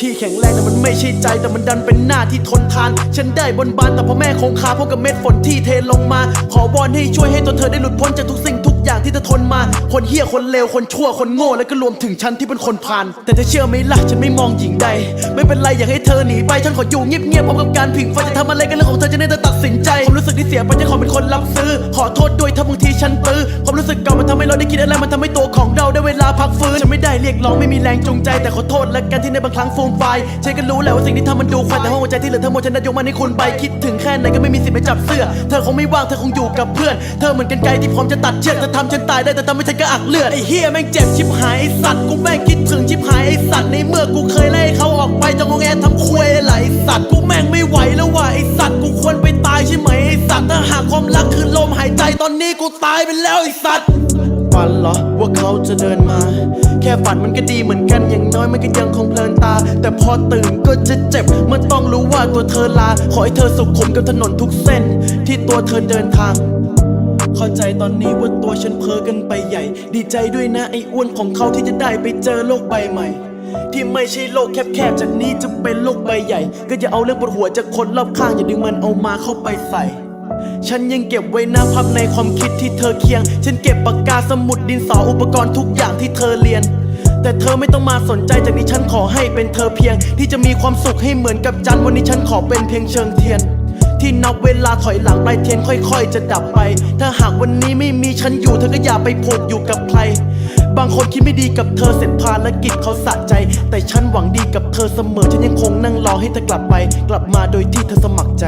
ที่แข็งแรงแต่มันไม่ใช่ใจแต่มันดันเป็นหน้าที่ทนทาน ฉันได้บนบานแต่พ่อแม่คงคาพบกับเม็ดฝนที่เทลงมา ขอวอนให้ช่วยให้ตัวเธอได้หลุดพ้นจากทุกสิ่งทุกอย่างที่เธอทนมา คนเหี้ยคนเลวคนชั่วคนโง่แล้วก็รวมถึงฉันที่เป็นคนพาลแต่เธอเชื่อไหมล่ะฉันไม่มองหญิงใด ไม่เป็นไรอยากให้เธอหนีไปฉันขออยู่เงียบๆพร้อมกับการผิงไฟจะทำอะไรกันเรื่องของเธอจะได้เธอตัดสินใจความรู้สึกที่เสียไปฉันขอเป็นคนรับซื้อ ขอโทษด้วยถ้าบางทีฉันตื้อความรู้สึกเก่ามันทำให้เราได้คิดอะไรมันทำให้ตัวของเราได้เวลาพัก ฟื้นฉันไม่ได้เรียกร้องไม่มีแรงจูงใจแต่ขอโทษและกันที่ในบางครั้งฟูมไฟฉันก็รู้แหละว่าสิ่งที่ทำมันดูควายแต่ห้องหัวใจที่เหลือทั้งหมดฉันได้ยกมันให้คุณไปคิดถึงแค่ไหนก็ไม่มีสิทธิ์ไปจับเสื้อ เธอคงไม่ว่างเธอคงอยู่กับเพื่อน เธอเหมือนกันไกลที่พร้อมจะตัดเชือกเธอทำฉันตายได้แต่ทำให้ฉันกระอักเลือดไอ้เฮียแม่งเจ็บชิบหายไอ้สัตว์กูแม่งคิดถึงชิบหายไอ้สัตว์ในเมื่อกูเคยไล่เขาออกไปจงงอแงทำควยไหลสัตว์กูแม่งไม่ไหวแล้วว่ะไอ้สัตว์กูควรไปตายใช่ไหมไอ้สัตว์ถ้าหากความรักคือลมหายใจตอนนี้กูตายไปแล้วไอ้สัตว์ ฝันเหรอว่าเขาจะเดินมา แค่ฝันมันก็ดีเหมือนกันอย่างน้อยมันก็ยังคงเพลินตา แต่พอตื่นก็จะเจ็บเมื่อต้องรู้ว่าตัวเธอลา ขอให้เธอสุขขุมกับถนนทุกเส้น ที่ตัวเธอเดินทางเข้าใจตอนนี้ว่าตัวฉันเพ้อกันไปใหญ่ ดีใจด้วยนะไอ้อ้วนของเขาที่จะได้ไปเจอโลกใบใหม่ ที่ไม่ใช่โลกแคบๆจากนี้จะเป็นโลกใบใหญ่ ก็อย่าเอาเรื่องปวดหัวจากคนรอบข้างอย่าดึงมันเอามาเข้าไปใส่ ฉันยังเก็บไว้นะภาพในความคิดที่เธอเคียง ฉันเก็บปากกาสมุดดินสออุปกรณ์ทุกอย่างที่เธอเรียน แต่เธอไม่ต้องมาสนใจจากนี้ฉันขอให้เป็นเธอเพียง ที่จะมีความสุขให้เหมือนกับจันวันนี้ฉันขอเป็นเพียงเชิงเทียน ที่นับเวลาถอยหลังปลายเทียนค่อย ๆ จะดับไป ถ้าหากวันนี้ไม่มีฉันอยู่เธอก็อย่าไปผูกอยู่กับใครบางคนคิดไม่ดีกับเธอเสร็จภารกิจเขาสะใจ แต่ฉันหวังดีกับเธอเสมอ ฉันยังคงนั่งรอให้เธอกลับไป กลับมาโดยที่เธอสมัครใจ